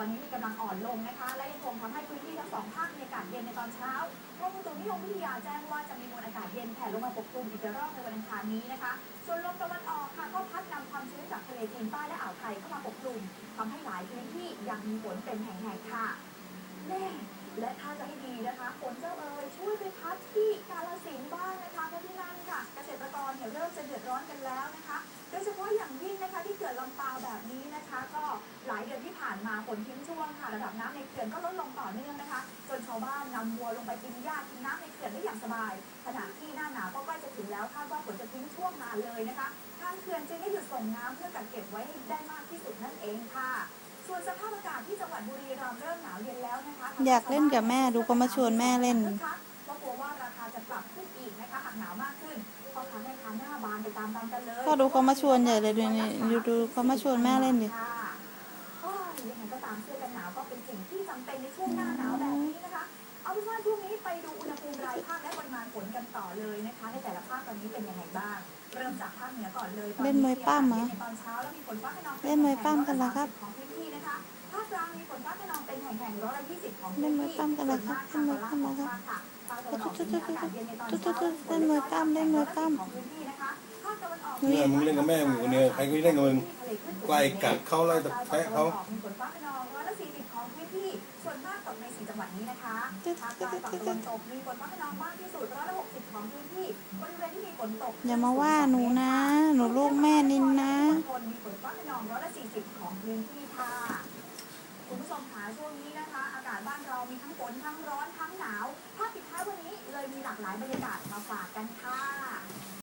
อนนี้มีกำลังอ่อนลงนะคะ และยังคงทำให้พื้นที่ทั้งสองภาคมีอากาศเย็นในตอนเช้ากรมอุตุนิยมวิทยาแจ้งว่าจะมีมวลอากาศเย็นแผ่ลงมาปกคลุมอีกรอกในวันอังคารนี้นะคะ ส่วนลมตะวันออกค่ะก็พัดนำความชื้นจากทะเลจีนใต้และอ่าวไทยเข้ามาปกคลุมทำให้หลายพื้นที่ยังมีฝนเป็นแห่งๆค่ะแน่และถ้าจะให้ดีนะคะฝนเจ้าเอ๋ยช่วยไปพัดที่กาลสินบ้างนะคะเพราะที่นั่นค่ะ เกษตรกรเนี่ยเริ่มจะเดือดร้อนกันแล้วนะคะ โดยเฉพาะอย่างยิ่งนะคะที่เขื่อนลำปาวแบบนี้ ดือนที่ผ่านมาฝนทิ้งช่วงค่ะระดับน้ำในเขื่อนก็ลดลงต่อเนื่องนะคะ จนชาวบ้านนำวัวลงไปกินหญ้ากินน้ำในเขื่อนได้อย่างสบาย ขณะที่หน้าหนาวก็ใกล้จะถึงแล้วคาดว่าฝนจะทิ้งช่วงนานเลยนะคะทางเขื่อนจึงได้หยุดส่งน้ำเพื่อกักเก็บไว้ให้ได้มากที่สุดนั่นเองค่ะ ส่วนสภาพอากาศที่จังหวัดบุรีรัมย์เริ่มหนาวเย็นแล้วนะคะอยากเล่นกับแม่ดูก็มาชวนแม่เล่นก็กลัวว่าราคาจะปรับขึ้นอีกนะคะหากหนาวมากขึ้นพ่อค้าแม่ค้าหน้าบานไปตามๆกันเลยก็ดูเขามาชวนใหญ่เลยดูนี่ดูดูเขามาชวนแม่เล่นดิ ค่ะโอ้ยยังไงก็ตามเสื้อกันหนาวก็เป็นสิ่งที่จำเป็นในช่วงหน้าหนาวแบบนี้นะคะ เอาเป็นว่าช่วงนี้ไปดูอุณหภูมิรายภาคและปริมาณฝนกันต่อเลยนะคะ ในแต่ละภาคตอนนี้เป็นยังไงบ้าง เริ่มจากภาคเหนือก่อนเลยเล่นมวยปั้มเหรอในตอนเช้าแล้วมีฝนฟ้าขนองเล่นมวยปั้มกันเหรอครับของพื้นที่นะคะภาคกลางมีฝนฟ้าขนองเป็นแห่งๆร้อยละยี่สิบของเล่พื้นนมวยที่ปั้มกันเหรอครับส่วนมากเล่นมวยปั้มเหรอครับภาคตะวันออกจะมีอากาศเย็นในตอนตุ๊ดตุ๊เช้าดตุ๊ดเล่นมวยปั้มเล่นมวยปั้มของพื้นที่ เนี่ยมึงเล่นกับแม่มึงอยู่คนเดียวใครก็ไม่เล่นกับมึงไล่กัดเขาไล่ตะแพะเขามีฝนฟ้าขนองร้อยละสี่สิบของพื้นที่ส่วนมากตกในสี่จังหวัดนี้นะคะตึ๊ดภาคตึ๊กดลางตึ๊ดฝั่งตึ๊ดตะวันตกมีฝนฟ้าขนองมากที่สุดร้อยละหกสิบของพื้นที่บริเวณที่มีฝนตกอย่ามาว่าหนูนะ หนูลูกแม่นินนะคนมีฝนฟ้าขนองร้อยละสี่สิบของพื้นที่ค่ะคุณผู้ชมคะช่วงนี้นะคะ อากาศบ้านเรามีทั้งฝนทั้งร้อนทั้งหนาวภาคปิดท้ายวันนี้เลยมีหลากหลายบรรยากาศ